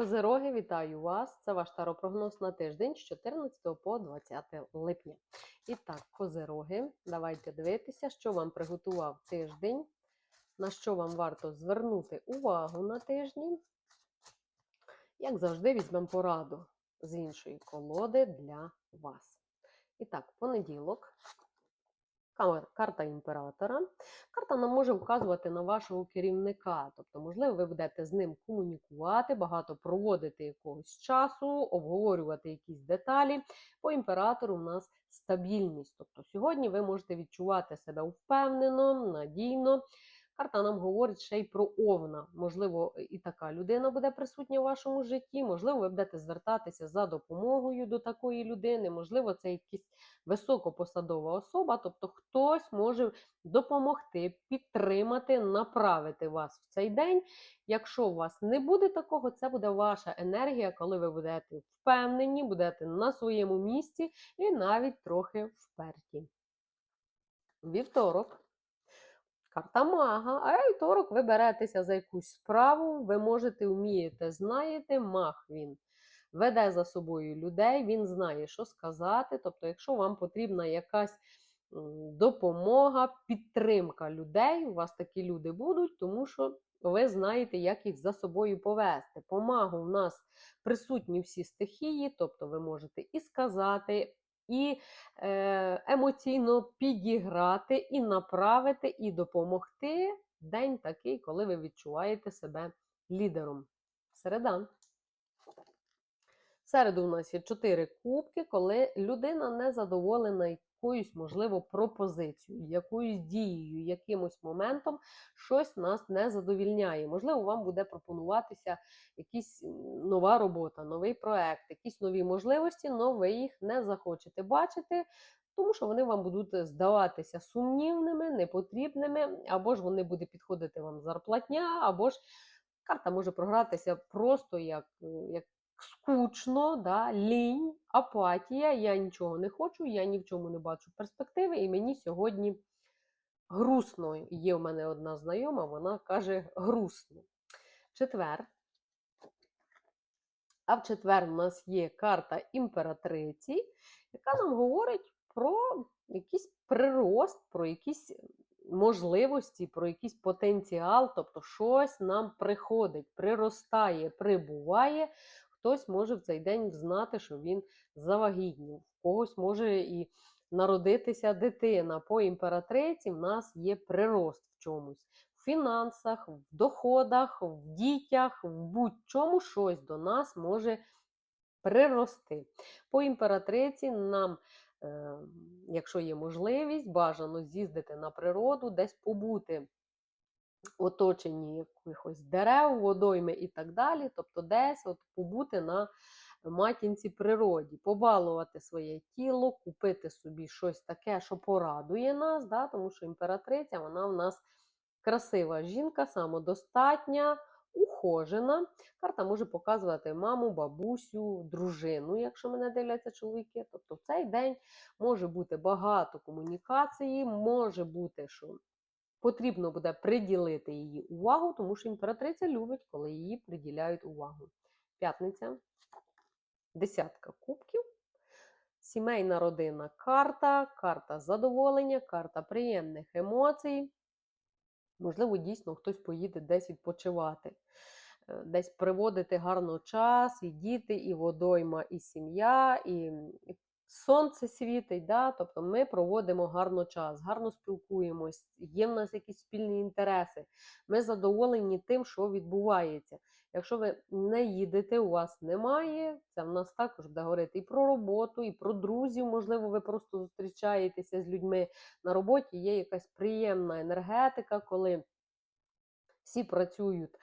Козероги, вітаю вас! Це ваш таропрогноз на тиждень з 14 по 20 липня. І так, козероги, давайте дивитися, що вам приготував тиждень, на що вам варто звернути увагу на тижні. Як завжди, візьмемо пораду з іншої колоди для вас. І так, понеділок. Кар- Карта імператора. Карта нам може вказувати на вашого керівника. Тобто, можливо, ви будете з ним комунікувати, багато проводити якогось часу, обговорювати якісь деталі. По імператору в нас стабільність. Тобто, сьогодні ви можете відчувати себе впевнено, надійно. Карта нам говорить ще й про овна. Можливо, і така людина буде присутня в вашому житті. Можливо, ви будете звертатися за допомогою до такої людини. Можливо, це якась високопосадова особа, тобто хтось може допомогти, підтримати, направити вас в цей день. Якщо у вас не буде такого, це буде ваша енергія, коли ви будете впевнені, будете на своєму місці і навіть трохи вперті. Вівторок. Карта мага, а вівторок ви беретеся за якусь справу, ви можете, вмієте, знаєте, маг він веде за собою людей, він знає, що сказати. Тобто, якщо вам потрібна якась допомога, підтримка людей, у вас такі люди будуть, тому що ви знаєте, як їх за собою повести. По магу в нас присутні всі стихії, тобто ви можете і сказати, і е, емоційно підіграти, і направити, і допомогти. День такий, коли ви відчуваєте себе лідером. Середа. Середу у нас є чотири кубки, коли людина не задоволена якоюсь, можливо, пропозицією, якоюсь дією, якимось моментом щось нас не задовільняє. Можливо, вам буде пропонуватися якась нова робота, новий проект, якісь нові можливості, але ви їх не захочете бачити. Тому що вони вам будуть здаватися сумнівними, непотрібними, або ж вони буде підходити вам зарплатня, або ж карта може програтися просто як, е, як скучно, да, лінь, апатія. Я нічого не хочу, я ні в чому не бачу перспективи, і мені сьогодні грустно. Є в мене одна знайома, вона каже грустно. Четвер. А в четвер у нас є карта імператриці, яка нам говорить про якийсь прирост, про якісь можливості, про якийсь потенціал, тобто щось нам приходить, приростає, прибуває. Хтось може в цей день знати, що він завагітнів, в когось може і народитися дитина. По імператриці в нас є прирост в чомусь. В фінансах, в доходах, в дітях, в будь-чому щось до нас може прирости. По імператриці нам, е, якщо є можливість, бажано з'їздити на природу, десь побути оточені якихось дерев, водойми і так далі. Тобто десь от побути на матінці природі, побалувати своє тіло, купити собі щось таке, що порадує нас, да? тому що імператриця, вона в нас красива жінка, самодостатня, ухожена. Карта може показувати маму, бабусю, дружину, якщо мене дивляться чоловіки. Тобто в цей день може бути багато комунікації, може бути, що потрібно буде приділити її увагу, тому що імператриця любить, коли її приділяють увагу. П'ятниця, десятка кубків. Сімейна родина карта, карта задоволення, карта приємних емоцій. Можливо, дійсно хтось поїде десь відпочивати, е, десь приводити гарно час, і діти, і водойма, і сім'я, і і сонце світить. Да? Тобто ми проводимо гарно час, гарно спілкуємось, є в нас якісь спільні інтереси. Ми задоволені тим, що відбувається. Якщо ви не їдете, у вас немає, це в нас також буде говорити і про роботу, і про друзів. Можливо, ви просто зустрічаєтеся з людьми на роботі. Є якась приємна енергетика, коли всі працюють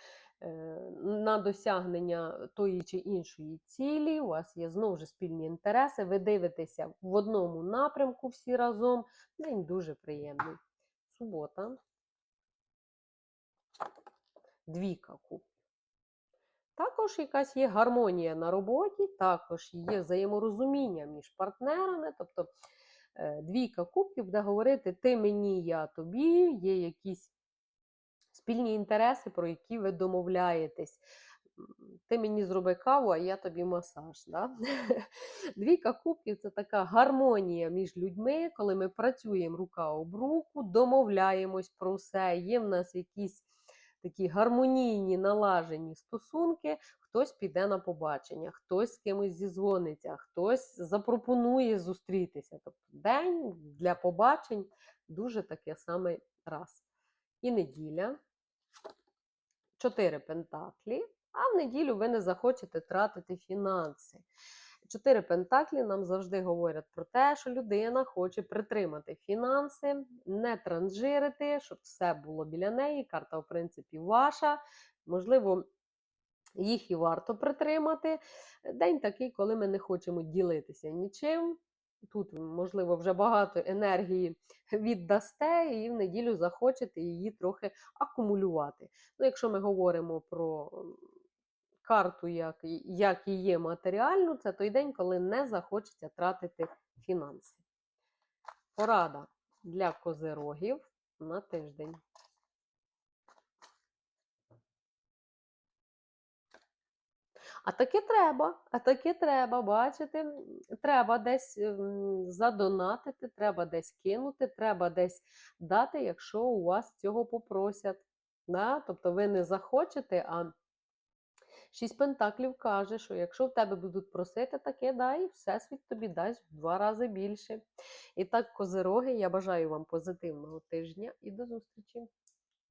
на досягнення тої чи іншої цілі. У вас є знову ж спільні інтереси. Ви дивитеся в одному напрямку всі разом. День дуже приємний. Субота. Двійка кубків. Також якась є гармонія на роботі, також є взаєморозуміння між партнерами. Тобто е, двійка кубків буде говорити ти мені, я тобі, є якісь спільні інтереси, про які ви домовляєтесь. Ти мені зроби каву, а я тобі масаж. Да? Двійка кубків це така гармонія між людьми, коли ми працюємо рука об руку, домовляємось про все, є в нас якісь такі гармонійні налажені стосунки, хтось піде на побачення, хтось з кимось зізвониться, хтось запропонує зустрітися. Тобто день для побачень дуже таке саме раз. І неділя. Чотири пентаклі, а в неділю ви не захочете тратити фінанси. Чотири пентаклі нам завжди говорять про те, що людина хоче притримати фінанси, не транжирити, щоб все було біля неї. Карта, в принципі, ваша. Можливо, їх і варто притримати. День такий, коли ми не хочемо ділитися нічим. Тут, можливо, вже багато енергії віддасте, і в неділю захочете її трохи акумулювати. Ну, якщо ми говоримо про карту, як, як і є матеріальну, це той день, коли не захочеться тратити фінанси. Порада для козирогів на тиждень. А таки треба, а таки треба, бачите, треба десь задонатити, треба десь кинути, треба десь дати, якщо у вас цього попросять. Да? Тобто ви не захочете, а шість пентаклів каже, що якщо в тебе будуть просити, таке дай, Всесвіт тобі дасть в два рази більше. І так, козироги, я бажаю вам позитивного тижня і до зустрічі!